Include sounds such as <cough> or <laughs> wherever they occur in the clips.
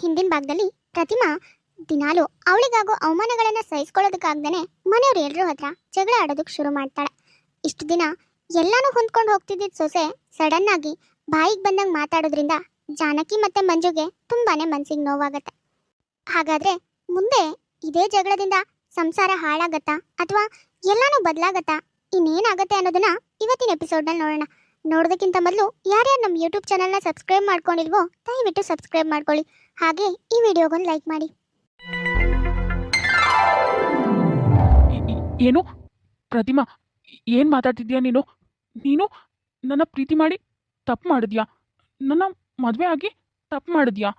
ಹಿಂದಿನ ಭಾಗದಲ್ಲಿ ಪ್ರತಿಮಾ, ದಿನಾಲು ಅವಳಿಗಾಗೋ ಅವಮಾನಗಳನ್ನು ಸಹಿಸ್ಕೊಳ್ಳೋದಕ್ಕಾಗ್ದೇ ಮನೆಯವ್ರು ಎಲ್ಲರೂ ಹತ್ರ ಜಗಳ ಆಡೋದಕ್ಕೆ ಶುರು ಮಾಡ್ತಾಳೆ. ಇಷ್ಟು ದಿನ ಎಲ್ಲಾನು ಹೊಂದ್ಕೊಂಡು ಹೋಗ್ತಿದ್ದ ಸೊಸೆ ಸಡನ್ ಆಗಿ ಬಾಯಿಗೆ ಬಂದಂಗೆ ಮಾತಾಡೋದ್ರಿಂದ ಜಾನಕಿ ಮತ್ತೆ ಮಂಜುಗೆ ತುಂಬಾನೇ ಮನ್ಸಿಗೆ ನೋವಾಗತ್ತೆ. ಹಾಗಾದ್ರೆ ಮುಂದೆ ಇದೇ ಜಗಳದಿಂದ ಸಂಸಾರ ಹಾಳಾಗತ್ತಾ ಅಥವಾ ಎಲ್ಲಾನು ಬದಲಾಗತ್ತಾ ಇನ್ನೇನಾಗತ್ತೆ ಅನ್ನೋದನ್ನ ಇವತ್ತಿನ ಎಪಿಸೋಡ್ನಲ್ಲಿ ನೋಡೋಣ. ನೋಡೋದಕ್ಕಿಂತ ಮೊದಲು ಯಾರ್ಯಾರು ನಮ್ಮ ಯೂಟ್ಯೂಬ್ ಚಾನಲ್ನ ಸಬ್ಸ್ಕ್ರೈಬ್ ಮಾಡ್ಕೊಂಡಿಲ್ವೋ ದಯವಿಟ್ಟು ಸಬ್ಸ್ಕ್ರೈಬ್ ಮಾಡ್ಕೊಳ್ಳಿ. ಹಾಗೆ ಈ ವಿಡಿಯೋಗೊಂದು ಲೈಕ್ ಮಾಡಿ. ಏನು? ಪ್ರತಿಮಾ ಏನು ಮಾತಾಡ್ತಿದ್ಯಾ ನೀನು? ನೀನು ನನ್ನ ಪ್ರೀತಿ ಮಾಡಿ ತಪ್ಪು ಮಾಡಿದ್ಯಾ? ನನ್ನ ಮದುವೆ ಆಗಿ ತಪ್ಪು ಮಾಡಿದ್ಯಾ?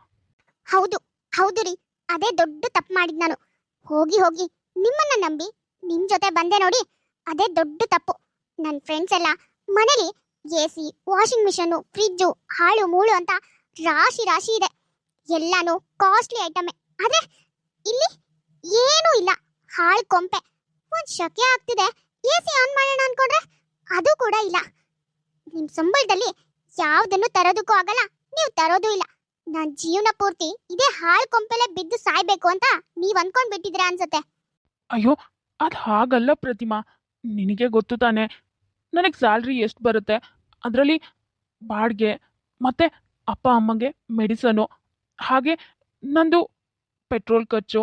ಹೌದು ಹೌದು ರೀ. ಅದೇ ದೊಡ್ಡ ತಪ್ಪು ಮಾಡಿದ್ ನಾನು. ಹೋಗಿ ಹೋಗಿ ನಿಮ್ಮನ್ನ ನಂಬಿ ನಿಮ್ಮ ಜೊತೆ ಬಂದೆ ನೋಡಿ ಅದೇ ದೊಡ್ಡ ತಪ್ಪು. ನನ್ನ ಫ್ರೆಂಡ್ಸ್ ಎಲ್ಲ ಮನೇಲಿ A C washing machine fridge ಹಾಳು, ಮೂಳು ಅಂತ ರಾಶಿ ರಾಶಿ ಇದೆ. ಎಲ್ಲಾನು ಕಾಸ್ಟ್ಲಿ ಐಟಮೇ ಆದ್ರೆ ಇಲ್ಲಿ ಏನೂ ಇಲ್ಲ. ಹಾಳು ಕೊಂಪೆ. ಒಂದ್ ಶಕೆ ಆಗ್ತಿದೆ. ಎ ಸಿ ಆನ್ ಮಾಡೋಣ ಅನ್ಕೊಂಡ್ರೆ ಅದು ಕೂಡ ಇಲ್ಲ. ನಿಮ್ ಸಂಬಳದಲ್ಲಿ ಯಾವ್ದನ್ನು ತರೋದಕ್ಕೂ ಆಗಲ್ಲ. ನೀವು ತರೋದು ಇಲ್ಲ. ನನ್ನ ಜೀವನ ಪೂರ್ತಿ ಇದೇ ಹಾಳು ಕೊಂಪೆಲೆ ಬಿದ್ದು ಸಾಯ್ಬೇಕು ಅಂತ ನೀವ್ ಅನ್ಕೊಂಡ್ ಬಿಟ್ಟಿದ್ರ ಅನ್ಸತ್ತೆ. ಅಯ್ಯೋ, ಅದು ಹಾಗಲ್ಲ ಪ್ರತಿಮಾ. ನಿನಗೆ ಗೊತ್ತು ತಾನೆ. ನನಗೆ ಸ್ಯಾಲ್ರಿ ಎಷ್ಟು ಬರುತ್ತೆ? ಅದರಲ್ಲಿ ಬಾಡಿಗೆ ಮತ್ತು ಅಪ್ಪ ಅಮ್ಮಗೆ ಮೆಡಿಸನು, ಹಾಗೆ ನಂದು ಪೆಟ್ರೋಲ್ ಖರ್ಚು,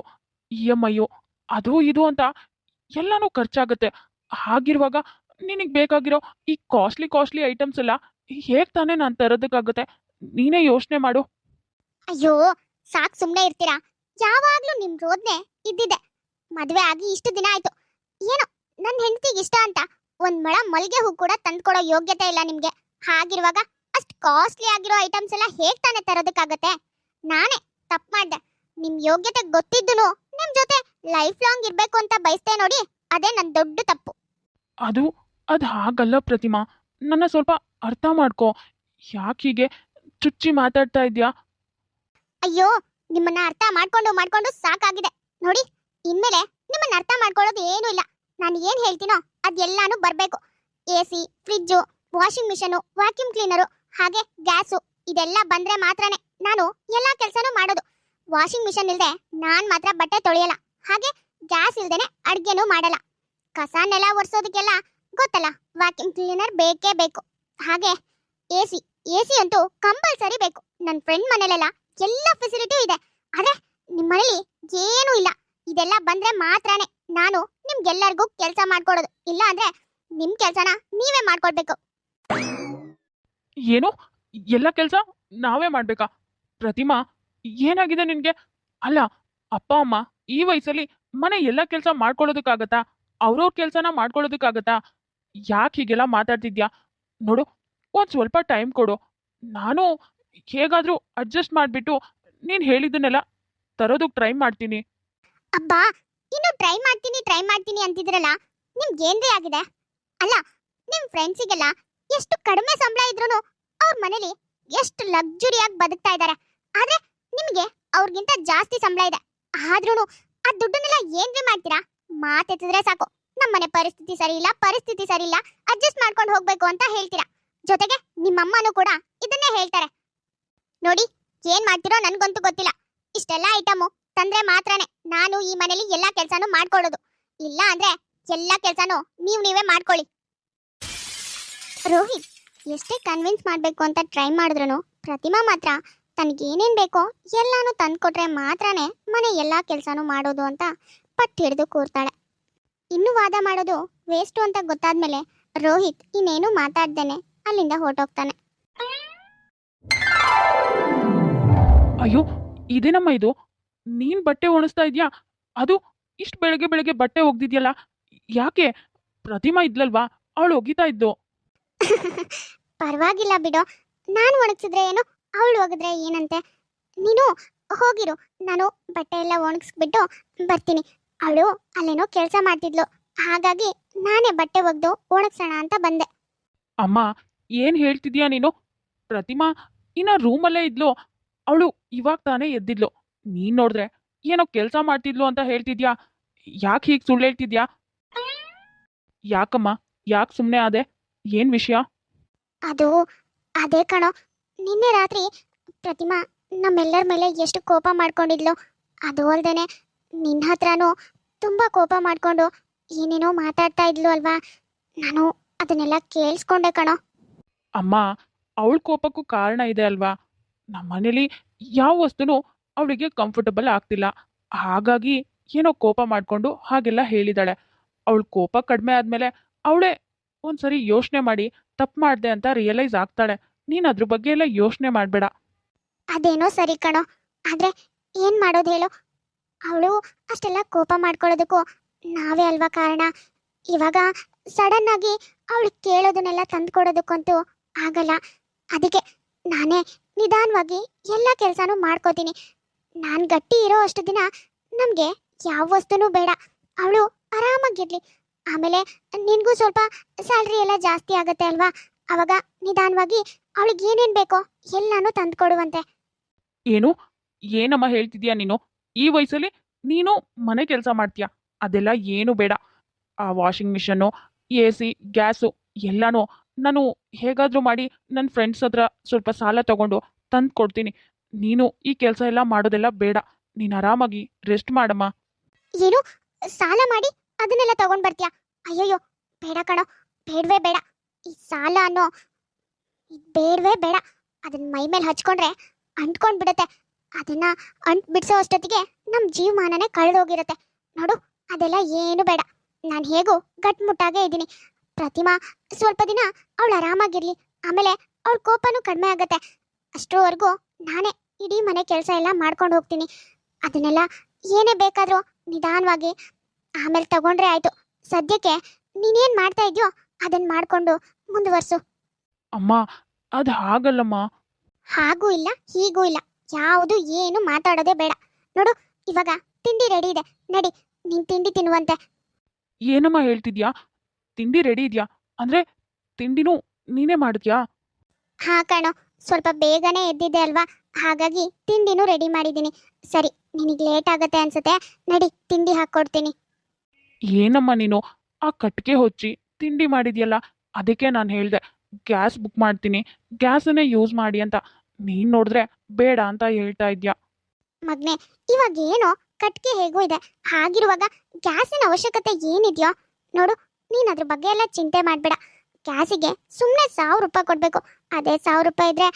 ಇ ಎಂ ಐಯು ಅದು ಇದು ಅಂತ ಎಲ್ಲನೂ ಖರ್ಚಾಗುತ್ತೆ. ಹಾಗಿರುವಾಗ ನಿನಗೆ ಬೇಕಾಗಿರೋ ಈ ಕಾಸ್ಟ್ಲಿ ಕಾಸ್ಟ್ಲಿ ಐಟಮ್ಸ್ ಎಲ್ಲ ಹೇಗೆ ತಾನೇ ನಾನು ತರೋದಕ್ಕಾಗುತ್ತೆ? ನೀನೇ ಯೋಚನೆ ಮಾಡು. ಅಯ್ಯೋ, ಸಾಕು ಸುಮ್ಮನೆ ಇರ್ತೀರಾ? ಯಾವಾಗಲೂ ನಿಮ್ಮ ರೋದ್ನೆ ಇದ್ದಿದೆ. ಮದುವೆ ಆಗಿ ಇಷ್ಟು ದಿನ ಆಯ್ತು. ಏನೋ ನನ್ನ ಹೆಂಡತಿಗೆ ಇಷ್ಟ ಅಂತ? ಒಂದ್ ಮಳ ಮಲ್ಗೆ ಹೂ ಕೂಡ ತಂದ್ಕೊಡೋ ಯೋಗ್ಯತೆ ಇಲ್ಲ ನಿಮ್ಗೆ. ಹಾಗಿರುವಾಗ ಅಷ್ಟ್ ಕಾಸ್ಟ್ಲಿ ಆಗಿರೋ ಐಟಮ್ಸ್ ಎಲ್ಲ ಹೇಗ್ ತಾನೇ ತರೋದಕ್ಕಾಗತ್ತೆ? ನಾನೇ ತಪ್ಪು ಮಾಡ್ದೆ. ನಿಮ್ ಯೋಗ್ಯತೆ ಗೊತ್ತಿದ್ದನು ನಿಮ್ ಜೊತೆ ಲೈಫ್ ಲಾಂಗ್ ಇರ್ಬೇಕು ಅಂತ ಬಯಸ್ತೆ ನೋಡಿ ಅದೇ ನನ್ ದೊಡ್ಡ ತಪ್ಪು. ಅದು ಅದು ಹಾಗಲ್ಲ ಪ್ರತಿಮಾ. ನನ್ನ ಸ್ವಲ್ಪ ಅರ್ಥ ಮಾಡ್ಕೋ. ಯಾಕೆ ಹೀಗೆ ಚುಚ್ಚಿ ಮಾತಾಡ್ತಾ ಇದ್ಯಾ? ಅಯ್ಯೋ ನಿಮ್ಮನ್ನ ಅರ್ಥ ಮಾಡ್ಕೊಂಡು ಮಾಡ್ಕೊಂಡು ಸಾಕಾಗಿದೆ. ನೋಡಿ ಇನ್ಮೇಲೆ ನಿಮ್ಮನ್ನ ಅರ್ಥ ಮಾಡ್ಕೊಳ್ಳೋದು ಏನೂ ಇಲ್ಲ. ನಾನು ಏನ್ ಹೇಳ್ತೀನೋ ಅದೆಲ್ಲಾನು ಬರಬೇಕು. A C fridge, washing machine vacuum cleaner ಹಾಗೆ ಗ್ಯಾಸು, ಇದೆಲ್ಲ ಬಂದರೆ ಮಾತ್ರನೇ ನಾನು ಎಲ್ಲ ಕೆಲಸನೂ ಮಾಡೋದು. ವಾಷಿಂಗ್ ಮಿಷನ್ ಇಲ್ಲದೆ ನಾನು ಮಾತ್ರ ಬಟ್ಟೆ ತೊಳೆಯಲ್ಲ. ಹಾಗೆ ಗ್ಯಾಸ್ ಇಲ್ದೇನೆ ಅಡುಗೆನೂ ಮಾಡಲ್ಲ. ಕಸ ನೆಲ ಒರೆಸೋದಕ್ಕೆಲ್ಲ ಗೊತ್ತಲ್ಲ ವಾಕ್ಯೂಮ್ ಕ್ಲೀನರ್ ಬೇಕೇ ಬೇಕು. ಹಾಗೆ ಎ ಸಿ ಎ ಸಿ ಅಂತೂ ಕಂಪಲ್ಸರಿ ಬೇಕು. ನನ್ನ ಫ್ರೆಂಡ್ ಮನೇಲೆಲ್ಲ ಎಲ್ಲ ಫೆಸಿಲಿಟಿ ಇದೆ. ಆದರೆ ನಿಮ್ಮ ಮನೇಲಿ ಏನೂ ಇಲ್ಲ. ಇದೆಲ್ಲ ಬಂದರೆ ಮಾತ್ರನೇ ನಾನು ನಿಮ್ಗೆಲ್ಲರಿಗೂ ಕೆಲಸ ಮಾಡ್ಕೊಡೋದು. ಇಲ್ಲ ಅಂದ್ರೆ ನಿಮ್ ಕೆಲ್ಸನ ನೀವೇ ಮಾಡ್ಕೊಡ್ಬೇಕು. ಏನು? ಎಲ್ಲ ಕೆಲಸ ನಾವೇ ಮಾಡ್ಬೇಕಾ? ಪ್ರತಿಮಾ ಏನಾಗಿದೆ ನಿನ್ಗೆ? ಅಲ್ಲ ಅಪ್ಪ ಅಮ್ಮ ಈ ವಯಸ್ಸಲ್ಲಿ ಮನೆ ಎಲ್ಲ ಕೆಲಸ ಮಾಡ್ಕೊಳ್ಳೋದಕ್ಕಾಗತ್ತಾ? ಅವ್ರವ್ರ ಕೆಲಸನ ಮಾಡ್ಕೊಳ್ಳೋದಕ್ಕಾಗತ್ತಾ? ಯಾಕೆ ಹೀಗೆಲ್ಲ ಮಾತಾಡ್ತಿದ್ಯಾ? ನೋಡು ಒಂದ್ ಸ್ವಲ್ಪ ಟೈಮ್ ಕೊಡು. ನಾನು ಹೇಗಾದರೂ ಅಡ್ಜಸ್ಟ್ ಮಾಡ್ಬಿಟ್ಟು ನೀನು ಹೇಳಿದ್ದನ್ನೆಲ್ಲ ತರೋದಕ್ಕೆ ಟ್ರೈ ಮಾಡ್ತೀನಿ. ಅಬ್ಬಾ ಇನ್ನು ಟ್ರೈ ಮಾಡ್ತೀನಿ ಟ್ರೈ ಮಾಡ್ತೀನಿ ಅಂತಿದ್ರಲ್ಲ ನಿಮ್ಗೆ ಏನ್ರಿ ಆಗಿದೆ? ಅಲ್ಲ, ನಿಮ್ ಫ್ರೆಂಡ್ಸಿಗೆಲ್ಲ ಎಷ್ಟು ಕಡಿಮೆ ಸಂಬಳ ಇದ್ರೂನು ಅವ್ರ ಮನೇಲಿ ಎಷ್ಟು ಲಕ್ಸುರಿಯಾಗಿ ಬದುಕ್ತಾ ಇದ್ದಾರೆ ಆದ್ರೆ ನಿಮ್ಗೆ ಅವ್ರಿಗಿಂತ ಜಾಸ್ತಿ ಸಂಬಳ ಇದೆ. ಆದ್ರೂ ಆ ದುಡ್ಡನ್ನೆಲ್ಲ ಏನ್ರಿ ಮಾಡ್ತೀರಾ? ಮಾತೆತ್ತಿದ್ರೆ ಸಾಕು. ನಮ್ಮನೆ ಪರಿಸ್ಥಿತಿ ಸರಿ ಇಲ್ಲ, ಪರಿಸ್ಥಿತಿ ಸರಿ ಇಲ್ಲ ಅಡ್ಜಸ್ಟ್ ಮಾಡ್ಕೊಂಡು ಹೋಗ್ಬೇಕು ಅಂತ ಹೇಳ್ತೀರಾ. ಜೊತೆಗೆ ನಿಮ್ಮಮ್ಮನೂ ಕೂಡ ಇದನ್ನೇ ಹೇಳ್ತಾರೆ. ನೋಡಿ, ಏನ್ ಮಾಡ್ತಿರೋ ನನ್ಗಂತೂ ಗೊತ್ತಿಲ್ಲ. ಇಷ್ಟೆಲ್ಲ ಐಟಮು ತಂದ್ರೆ ಮಾತ್ರನೇ. ನಾನು ಈ ಮನೇಲಿ ಎಲ್ಲಾ ಕೆಲಸನೂ ಮಾಡ್ಕೊಳ್ಳೋದು. ಇಲ್ಲ ಅಂದ್ರೆ ಎಲ್ಲಾ ಕೆಲಸನೂ ನೀವು ನೀವೇ ಮಾಡ್ಕೊಳ್ಳಿ. ರೋಹಿತ್, ಎಷ್ಟೇ ಕನ್ವಿನ್ಸ್ ಮಾಡ್ಬೇಕು ಅಂತ ಟ್ರೈ ಮಾಡಿದ್ರು ಪ್ರತಿಮಾ ಮಾತ್ರ ತನಗೇನೇನ್ ಬೇಕೋ ಎಲ್ಲಾನು ತಂದ್ಕೊಟ್ರೆ ಮಾತ್ರನೇ ಮನೆ ಎಲ್ಲಾ ಕೆಲಸನೂ ಮಾಡೋದು ಅಂತ ಪಟ್ಟು ಹಿಡಿದು ಕೂರ್ತಾಳೆ. ಇನ್ನು ವಾದ ಮಾಡೋದು ವೇಸ್ಟು ಅಂತ ಗೊತ್ತಾದ್ಮೇಲೆ ರೋಹಿತ್ ಇನ್ನೇನು ಮಾತಾಡ್ದೇನೆ ಅಲ್ಲಿಂದ ಹೊರಟೋಗ್ತಾನೆ. ಅಯ್ಯೋ, ಇದೇನಮ್ಮ ಇದು? ನೀನ್ ಬಟ್ಟೆ ಒಣಸ್ತಾ ಇದೆಯಾ? ಅದು ಇಷ್ಟು ಬೆಳಗ್ಗೆ ಬೆಳಗ್ಗೆ ಬಟ್ಟೆ ಒಗ್ದಿದ್ಯಲ್ಲ ಯಾಕೆ? ಪ್ರತಿಮಾ ಇದ್ಲಲ್ವಾ? ಅವಳು ಒಗಿತಾ ಇದ್ದು. ಪರವಾಗಿಲ್ಲ ಬಿಡು. ನಾನು ಒಣಗಿಸಿದ್ರೆ ಏನು? ಅವಳು ಒಗದ್ರೆ ಏನಂತೆ? ನೀನು ಹೋಗಿರು. ನಾನು ಬಟ್ಟೆ ಎಲ್ಲ ಒಣಗಿಸ್ಬಿಟ್ಟು ಬರ್ತೀನಿ. ಅವಳು ಅಲ್ಲೇನೋ ಕೆಲಸ ಮಾಡ್ತಿದ್ಲು. ಹಾಗಾಗಿ ನಾನೇ ಬಟ್ಟೆ ಒಗ್ದು ಒಣಗ್ಸೋಣ ಅಂತ ಬಂದೆ. ಅಮ್ಮ ಏನ್ ಹೇಳ್ತಿದ್ಯಾ ನೀನು? ಪ್ರತಿಮಾ ಇನ್ನ ರೂಮಲ್ಲೇ ಇದ್ಲು. ಅವಳು ಇವಾಗ ತಾನೇ ಎದ್ದಿದ್ಲು. ನೀನ್ ನೋಡಿದ್ರೆ ಏನೋ ಕೆಲಸ ಮಾಡ್ತಿದ್ಲು ಅಂತ ಹೇಳ್ತಿದ್ಯಾ? ಯಾಕೆ ಹೀಗೆ ಸುಳ್ಳು ಹೇಳ್ತಿದ್ಯಾ? ಯಾಕಮ್ಮ ಯಾಕೆ ಸುಮ್ಮನೆ ಆದೆ? ಏನ್ ವಿಷಯ? ಅದು ಅದೇ ಕಣೋ. ನಿನ್ನೆ ರಾತ್ರಿ ಪ್ರತಿಮಾ ನಮ್ಮೆಲ್ಲರ ಮೇಲೆ ಎಷ್ಟು ಕೋಪ ಮಾಡ್ಕೊಂಡಿದ್ಲು. ಅದು ಅಲ್ದೇನೆ ನಿನ್ನ ಹತ್ರನೂ ತುಂಬ ಕೋಪ ಮಾಡ್ಕೊಂಡು ಏನೇನೋ ಮಾತಾಡ್ತಾ ಇದ್ಲು ಅಲ್ವಾ? ನಾನು ಅದನ್ನೆಲ್ಲ ಕೇಳಿಸ್ಕೊಂಡೆ ಕಣೋ. ಅಮ್ಮ ಅವಳ ಕೋಪಕ್ಕೂ ಕಾರಣ ಇದೆ ಅಲ್ವಾ? ನಮ್ಮನೇಲಿ ಯಾವ ವಸ್ತುನೂ ಅವಳಿಗೆ ಕಂಫರ್ಟಬಲ್ ಆಗ್ತಿಲ್ಲ. ಹಾಗಾಗಿ ಏನೋ ಕೋಪ ಮಾಡಿಕೊಂಡು ಹಾಗೆಲ್ಲ ಹೇಳಿದಾಳೆ. ಅವಳು ಕೋಪ ಕಡಿಮೆ ಆದಮೇಲೆ ಅವಳೇ ಒಂದ್ಸರಿ ಯೋಚನೆ ಮಾಡಿ, ತಪ್ಪು ಮಾಡಿದೆ ಅಂತ ರಿಯಲೈಸ್ ಆಗ್ತಾಳೆ. ನೀನು ಅದ್ರ ಬಗ್ಗೆ ಎಲ್ಲ ಯೋಚನೆ ಮಾಡಬೇಡ. ಅದೇನೋ ಸರಿ ಕಣೋ. ಆದ್ರೆ ಏನ್ ಮಾಡೋದು ಹೇಳು? ಅವಳು ಅಷ್ಟೆಲ್ಲ ಕೋಪ ಮಾಡ್ಕೊಳ್ಳೋದಕ್ಕೂ ನಾವೇ ಅಲ್ವಾ ಕಾರಣ? ಇವಾಗ ಸಡನ್ ಆಗಿ ಅವಳು ಕೇಳೋದನ್ನೆಲ್ಲ ತಂದ್ಕೊಡೋದಕ್ಕಂತೂ ಆಗಲ್ಲ. ಅದಕ್ಕೆ ನಾನೇ ನಿಧಾನವಾಗಿ ಎಲ್ಲ ಕೆಲಸನೂ ಮಾಡ್ಕೋತೀನಿ. ನಾನು ಗಟ್ಟಿ ಇರೋ ಅಷ್ಟು ದಿನ ನಮಗೆ ಯಾವ ವಸ್ತುನೂ ಬೇಡ. ಅವಳು ಆರಾಮಾಗಿರ್ಲಿ. ಆಮೇಲೆ ನಿನಗೂ ಸ್ವಲ್ಪ ಸ್ಯಾಲ್ರಿ ಎಲ್ಲ ಜಾಸ್ತಿ ಆಗತ್ತೆ ಅಲ್ವಾ? ಅವಾಗ ನಿಧಾನವಾಗಿ ಅವಳಿಗೆ ಏನೇನು ಬೇಕೋ ಎಲ್ಲಾನು ತಂದ್ಕೊಡುವಂತೆ ಏನು? ಏನಮ್ಮ ಹೇಳ್ತಿದ್ಯಾ ನೀನು? ಈ ವಯಸ್ಸಲ್ಲಿ ನೀನು ಮನೆ ಕೆಲಸ ಮಾಡ್ತೀಯ? ಅದೆಲ್ಲ ಏನು ಬೇಡ. ಆ washing machine A C gas ಎಲ್ಲನೂ ನಾನು ಹೇಗಾದರೂ ಮಾಡಿ ನನ್ನ ಫ್ರೆಂಡ್ಸ್ ಹತ್ರ ಸ್ವಲ್ಪ ಸಾಲ ತಗೊಂಡು ತಂದು ಕೊಡ್ತೀನಿ ನೀನು ಈ ಕೆಲಸ ಎಲ್ಲ ಮಾಡೋದೆಲ್ಲ ಬೇಡ. ನೀನು ಆರಾಮಾಗಿ ರೆಸ್ಟ್ ಮಾಡಮ್ಮ. ಏನು? ಸಾಲ ಮಾಡಿ ಅದನ್ನೆಲ್ಲ ತಗೊಂಡ್ ಬರ್ತೀಯಾ? ಅಯ್ಯಯ್ಯೋ, ಬೇಡ ಕಣೋ, ಬೇಡವೇ ಬೇಡ. ಈ ಸಾಲ ಅನ್ನೋ ಬೇಡವೇ ಬೇಡ. ಅದನ್ನ ಮೈ ಮೇಲೆ ಹಚ್ಕೊಂಡ್ರೆ ಅಂಟ್ಕೊಂಡ್ ಬಿಡುತ್ತೆ. ಅದನ್ನ ಅಂಟ್ ಬಿಡ್ಸೋ ಅಷ್ಟೊತ್ತಿಗೆ ನಮ್ ಜೀವಮಾನನೇ ಕಳೆದೋಗಿರುತ್ತೆ ನೋಡು, ಅದೆಲ್ಲ ಏನು ಬೇಡ. ನಾನು ಹೇಗೂ ಗಟ್ಮುಟ್ಟಾಗೇ ಇದ್ದೀನಿ. ಪ್ರತಿಮಾ ಸ್ವಲ್ಪ ದಿನ ಅವಳು ಆರಾಮಾಗಿರ್ಲಿ. ಆಮೇಲೆ ಅವಳ ಕೋಪನೂ ಕಡಿಮೆ ಆಗುತ್ತೆ. ಅಷ್ಟರವರೆಗೂ ನಾನೇ ಇಡೀ ಮನೆ ಕೆಲಸ ಎಲ್ಲ ಮಾಡ್ಕೊಂಡು ಹೋಗ್ತೀನಿ. ಅದನ್ನೆಲ್ಲ ಏನೇ ಬೇಕಾದರೂ ನಿಧಾನವಾಗಿ. ಆಮೇಲೆ ತಗೊಂಡ್ರೆ ಆಯ್ತು. ಸದ್ಯಕ್ಕೆ ನೀನೇನು ಮಾಡ್ತಾ ಇದೆಯೋ ಅದನ್ನ ಮಾಡ್ಕೊಂಡು ಮುಂದುವರ್ಸು. ಅಮ್ಮ ಅದು ಹಾಗಲ್ಲಮ್ಮ. ಹಾಗೂ ಇಲ್ಲ ಹೀಗೂ ಇಲ್ಲ. ಯಾವುದು ಏನು ಮಾತಾಡೋದೇ ಬೇಡ. ನೋಡು ಇವಾಗ ತಿಂಡಿ ರೆಡಿ ಇದೆ. ನಡಿ ನೀನ್ ತಿಂಡಿ ತಿನ್ನುವಂತೆ. ಏನಮ್ಮ ಹೇಳ್ತಿದ್ಯಾ? ತಿಂಡಿ ರೆಡಿ ಇದೆಯಾ? ಅಂದ್ರೆ ತಿಂಡಿನೂ ನೀನೇ ಮಾಡಿದ್ಯಾ? ಹಾ ಕಣೋ ಸ್ವಲ್ಪ ಬೇಗನೆ ಎದ್ದಿದೆ ಅಲ್ವಾ? ಹಾಗಾಗಿ ತಿಂಡಿನೂ ರೆಡಿ ಮಾಡಿದ್ದೀನಿ. ಸರಿ ನಿನಗೆ ಲೇಟ್ ಆಗತ್ತೆ ಅನ್ಸುತ್ತೆ. ನಡಿ ತಿಂಡಿ ಹಾಕ್ಕೊಡ್ತೀನಿ ಏನಮ್ಮ ನೀನು? ಆ ಕಟ್ಟಿಗೆ ಹೊಚ್ಚಿ ತಿಂಡಿ ಮಾಡಿದ್ಯಲ್ಲ ಅದಕ್ಕೆ ನಾನು ಹೇಳಿದೆ ಗ್ಯಾಸ್ ಬುಕ್ ಮಾಡ್ತೀನಿ. ಗ್ಯಾಸನ್ನೇ ಯೂಸ್ ಮಾಡಿ ಅಂತ. ನೀನು ನೋಡಿದ್ರೆ ಬೇಡ ಅಂತ ಹೇಳ್ತಾ ಇದ್ಯಾ? ಮಗ್ನೆ ಇವಾಗ ಏನೋ ಕಟ್ಟಿಗೆ ಹೇಗೂ ಇದೆ. ಹಾಗಿರುವಾಗ ಗ್ಯಾಸಿನ ಅವಶ್ಯಕತೆ ಏನಿದೆಯೋ ನೋಡು ನೀನ್ ಅದ್ರ ಬಗ್ಗೆ ಎಲ್ಲ ಚಿಂತೆ ಮಾಡಬೇಡ. ಗ್ಯಾಸಿಗೆ ಸುಮ್ಮನೆ ಸಾವಿರ ರೂಪಾಯಿ ಕೊಡಬೇಕು. ಅದೇ ಸಾವಿರ ರೂಪಾಯಿ ಇದ್ರೆ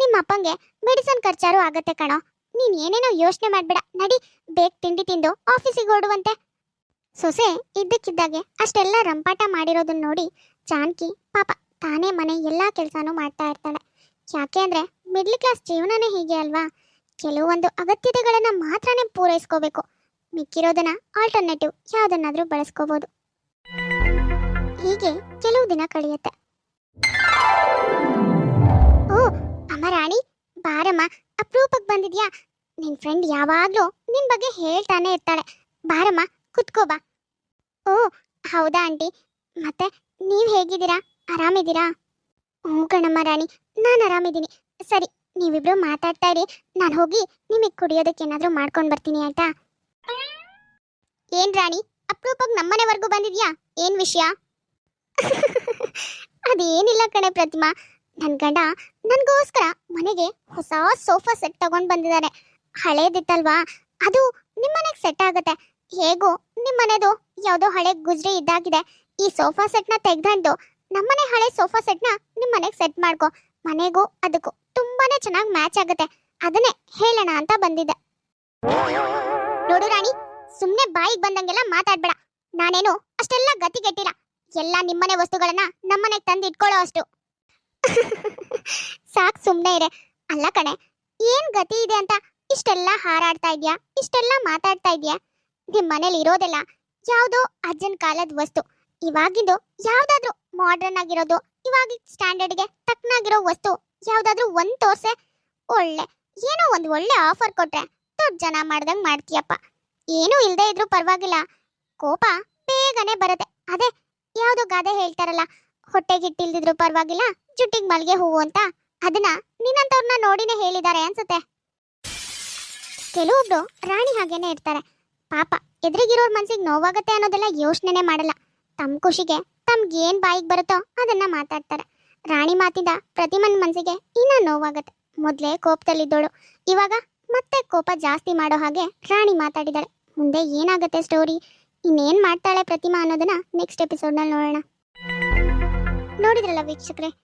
ನಿಮ್ಮ ಅಪ್ಪಂಗೆ ಮೆಡಿಸನ್ ಖರ್ಚಾರು ಆಗತ್ತೆ ಕಣೋ. ನೀನ್ ಏನೇನೋ ಯೋಚನೆ ಮಾಡ್ಬೇಡ. ನಡಿ, ಬೇಗ ತಿಂಡಿ ತಿಂದು ಆಫೀಸಿಗೆ ಓಡುವಂತೆ ಸೊಸೆ ಇದ್ದಕ್ಕಿದ್ದಾಗೆ ಅಷ್ಟೆಲ್ಲ ರಂಪಾಟ ಮಾಡಿರೋದನ್ನ ನೋಡಿ ಜಾನ್ಕಿ ಪಾಪ ತಾನೇ ಮನೆ ಎಲ್ಲಾ ಕೆಲಸನೂ ಮಾಡ್ತಾ ಇರ್ತಾಳೆ. ಯಾಕೆ ಅಂದ್ರೆ ಮಿಡ್ಲ್ ಕ್ಲಾಸ್ ಜೀವನನೇ ಹೀಗೆ ಅಲ್ವಾ? ಕೆಲವೊಂದು ಅಗತ್ಯತೆಗಳನ್ನ ಮಾತ್ರನೇ ಪೂರೈಸ್ಕೋಬೇಕು. ಮಿಕ್ಕಿರೋದನ್ನ ಆಲ್ಟರ್ನೇಟಿವ್ ಯಾವ್ದನ್ನಾದ್ರೂ ಬಳಸ್ಕೋಬಹುದು ಹೀಗೆ ಕೆಲವು ದಿನ ಕಳೆಯುತ್ತೆ. ಅಮ್ಮ ರಾಣಿ, ಬಾರಮ್ಮ, ಅಪರೂಪಕ್ಕೆ ಬಂದಿದ್ಯಾ? ನಿನ್ ಫ್ರೆಂಡ್ ಯಾವಾಗ್ಲೂ ನಿನ್ ಬಗ್ಗೆ ಹೇಳ್ತಾನೆ ಇರ್ತಾಳೆ. ಬಾರಮ್ಮ, ಕುತ್ಕೋ ಬಾ. ಓ, ಹೌದಾ ಆಂಟಿ? ಮತ್ತೆ ನೀವು ಹೇಗಿದ್ದೀರಾ? ಆರಾಮಿದ್ದೀರಾ? ಹ್ಞೂ ಕಣಮ್ಮ ರಾಣಿ, ನಾನು ಆರಾಮಿದ್ದೀನಿ. ಸರಿ, ನೀವಿಬ್ರು ಮಾತಾಡ್ತಾ ಇರಿ. ನಾನು ಹೋಗಿ ನಿಮಗೆ ಕುಡಿಯೋದಕ್ಕೆ ಏನಾದರೂ ಮಾಡ್ಕೊಂಡು ಬರ್ತೀನಿ, ಆಯ್ತಾ? ಏನ್ ರಾಣಿ, ಅಪರೂಪಕ್ಕೆ ನಮ್ಮನೆವರೆಗೂ ಬಂದಿದ್ಯಾ? ಏನ್ ವಿಷಯ? <laughs> ಅದೇನಿಲ್ಲ ಕಣೆ ಪ್ರತಿಮಾ. ನನ್ ಗಂಡ ನನ್ಗೋಸ್ಕರ ಮನೆಗೆ ಹೊಸ ಸೋಫಾ ಸೆಟ್ ತಗೊಂಡ್ ಬಂದಿದ್ದಾರೆ ಹಳೇದಿತ್ತಲ್ವಾ? ಅದು ನಿಮ್ಮನೆಗೆ ಸೆಟ್ ಆಗುತ್ತೆ. ಹೇಗೂ ನಿಮ್ಮನೆದು ಯಾವುದೋ ಹಳೆ ಗುಜ್ರಿ ಇದ್ದಾಗಿದೆ. ಈ ಸೋಫಾ ಸೆಟ್ನ ತೆಗ್ದಂಡು ನಮ್ಮನೆ ಹಳೆ ಸೋಫಾ ಸೆಟ್ನ ನಿಮ್ಮನೆಗೆ ಸೆಟ್ ಮಾಡ್ಕೊ. ಮನೆಗೂ ಅದಕ್ಕೂ ತುಂಬಾನೇ ಚೆನ್ನಾಗಿ ಮ್ಯಾಚ್ ಆಗುತ್ತೆ. ಅದನ್ನೇ ಹೇಳೋಣ ಅಂತ ಬಂದಿದ್ದೆ. ನೋಡು ರಾಣಿ, ಸುಮ್ನೆ ಬಾಯಿಗೆ ಬಂದಂಗೆಲ್ಲ ಮಾತಾಡ್ಬೇಡ. ನಾನೇನು ಅಷ್ಟೆಲ್ಲ ಗತಿಗೆಟ್ಟಿಲ್ಲ ಎಲ್ಲ ನಿಮ್ಮನೆ ವಸ್ತುಗಳನ್ನ ನಮ್ಮನೆಗ್ ತಂದು ಇಟ್ಕೊಳ್ಳೋ ಅಷ್ಟು. ಸಾಕ್ ಸುಮ್ನೆ ಇದೆ ಅಲ್ಲ ಕಣೆ, ಏನ್ ಗತಿ ಇದೆ ಅಂತ ಇಷ್ಟೆಲ್ಲ ಹಾರಾಡ್ತಾ ಇದ್ಯಾ? ಇಷ್ಟೆಲ್ಲ ಮಾತಾಡ್ತಾ ಇದ್ಯಾ? ನಿಮ್ ಮನೇಲಿ ಇರೋದೆಲ್ಲ ಯಾವುದೋ ಅಜ್ಜನ್ ಕಾಲದ ವಸ್ತು. ಇವಾಗಿಂದು ಯಾವ್ದಾದ್ರು ಮಾಡರ್ನ್ ಆಗಿರೋದು ಇವಾಗ ಸ್ಟ್ಯಾಂಡರ್ಡ್ಗೆ ತಕ್ಕನಾಗಿರೋ ವಸ್ತು, ಯಾವ್ದಾದ್ರು ಒಂದ್ ತೋರ್ಸೆ. ಒಳ್ಳೆ, ಏನೋ ಒಂದ್ ಒಳ್ಳೆ ಆಫರ್ ಕೊಟ್ರೆ ದೊಡ್ಡ ಜನ ಮಾಡ್ದಂಗ್ ಮಾಡ್ತೀಯಪ್ಪ. ಏನೂ ಇಲ್ದೇ ಇದ್ರೂ ಪರವಾಗಿಲ್ಲ. ಕೋಪ ಬೇಗನೆ ಬರುತ್ತೆ. ಅದೇ, ಯಾವ್ದೋ ಗಾದೆ ಹೇಳ್ತಾರಲ್ಲ ಹೊಟ್ಟೆಗೆ ಹಿಟ್ಟಿಲ್ದಿದ್ರು ಪರವಾಗಿಲ್ಲ. ಜುಟ್ಟಿಗೆ ಮಲ್ಗೆ ಹೂವು ಅಂತ? ಅದನ್ನ ನಿನ್ನಂತವ್ರನ್ನ ನೋಡಿನೇ ಹೇಳಿದ್ದಾರೆ ಅನ್ಸುತ್ತೆ. ಕೆಲವೊಬ್ರು ರಾಣಿ ಹಾಗೇನೆ ಇರ್ತಾರೆ. ಪಾಪ ಎದುರಿಗಿರೋರ್ ಮನ್ಸಿಗೆ ನೋವಾಗತ್ತೆ ಅನ್ನೋದೆಲ್ಲ ಯೋಚನೆನೆ ಮಾಡಲ್ಲ. ತಮ್ಮ ಖುಷಿಗೆ ತಮ್ಗೆ ಏನ್ ಬಾಯಿಗೆ ಬರುತ್ತೋ ಅದನ್ನ ಮಾತಾಡ್ತಾರೆ. ರಾಣಿ ಮಾತಿಂದ ಪ್ರತಿಮನ್ ಮನ್ಸಿಗೆ ಇನ್ನ ನೋವಾಗತ್ತೆ. ಮೊದಲೇ ಕೋಪದಲ್ಲಿದ್ದೋಳು. ಇವಾಗ ಮತ್ತೆ ಕೋಪ ಜಾಸ್ತಿ ಮಾಡೋ ಹಾಗೆ ರಾಣಿ ಮಾತಾಡಿದಾಳೆ. ಮುಂದೆ ಏನಾಗುತ್ತೆ ಸ್ಟೋರಿ? ಇನ್ನೇನ್ ಮಾಡ್ತಾಳೆ ಪ್ರತಿಮಾ ಅನ್ನೋದನ್ನ ನೆಕ್ಸ್ಟ್ ಎಪಿಸೋಡ್ನಲ್ಲಿ ನೋಡೋಣ. ನೋಡಿದ್ರಲ್ಲ ವೀಕ್ಷಕರೇ?